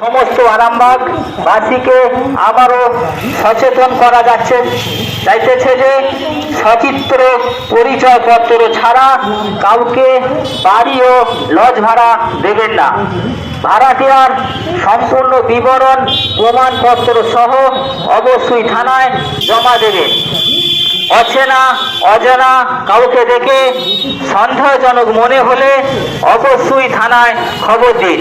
সমস্ত আরামবাগ বাসীকে আবারও সচেতন করা যাচ্ছে। চাইতেছে যে সচিত্র পরিচয়পত্র ছাড়া কাউকে বাড়ি ও লজ ভাড়া দেবেন না। ভাড়াটিয়ার সম্পূর্ণ বিবরণ প্রমাণপত্র সহ অবশ্যই থানায় জমা দেবেন। অচেনা, অজানা কাউকে দেখে সন্দেহজনক মনে হলে অবশ্যই থানায় খবর দিন।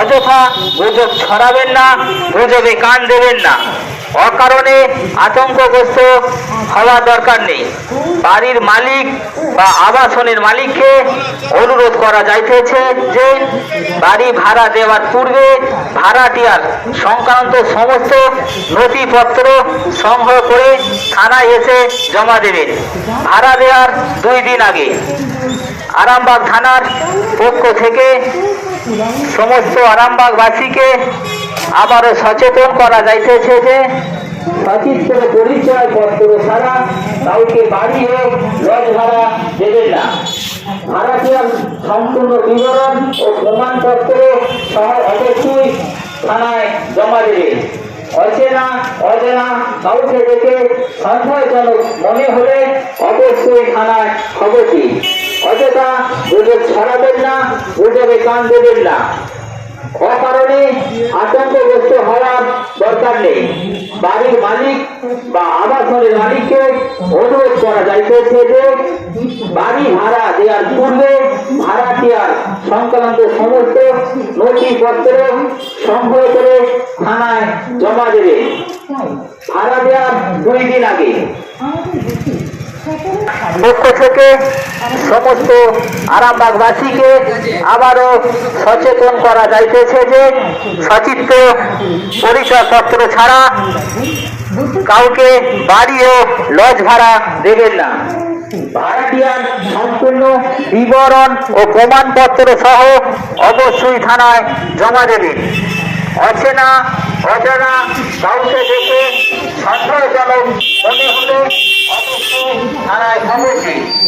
অযথা গুজব ছড়াবেন না, গুজবে কান দেবেন না। অকারণে আতঙ্কগ্রস্ত হওয়ার দরকার নেই। বাড়ির মালিক বা আবাসনের মালিককে অনুরোধ করা যাইতেছে যে, বাড়ি ভাড়া দেওয়ার পূর্বে ভাড়াটিয়ার সংক্রান্ত সমস্ত নথিপত্র সংগ্রহ করে থানায় এসে জমা দেবেন। ভাড়া দেওয়ার দুই দিন আগে। আরামবাগ থানার পক্ষ থেকে সমস্ত আরামবাগবাসীকে আবারও সচেতন করা যাইতেছে যে সচিত্র পরিচয় পত্র ছাড়া কাউকে বাড়ি হোক লজ ভাড়া দেবেন না। সম্পূর্ণ বিবরণ ও প্রমাণপত্র সহ অবশ্যই থানায় জমা দেবেন অচেনা, অজানা কাউকে দেখে সন্দেহজনক মনে হলে অবশ্যই থানায় খবর দিন। অযথা গুজব ছড়াবেন না, গুজবে কান দেবেন না। অকারণে আতঙ্কগ্রস্ত হওয়ার দরকার নেই। বাড়ির মালিক বা আবাসনের মালিককে অনুরোধ করা যাইতেছে যে বাড়ি ভাড়া দেওয়ার পূর্বে ভাড়াটিয়ার সংক্রান্ত সমস্ত নথিপত্র সংগ্রহ করে থানায় জমা দেবে। ভাড়া দেওয়ার দুই দিন আগে। পক্ষ থেকে সমস্ত আরামবাগবাসীকে আবারও সচেতন করা যাইতেছে যে সচিত্র পরিচয়পত্র ছাড়া কাউকে বাড়ি ও লজ ভাড়া দেবেন না। সম্পূর্ণ বিবরণ ও প্রমাণপত্র সহ অবশ্যই থানায় জমা দেবেন। অচেনা, অজানা কাউকে দেখে সন্দেহজনক মনে হলে অবশ্যই থানায় খবর দিন অযথা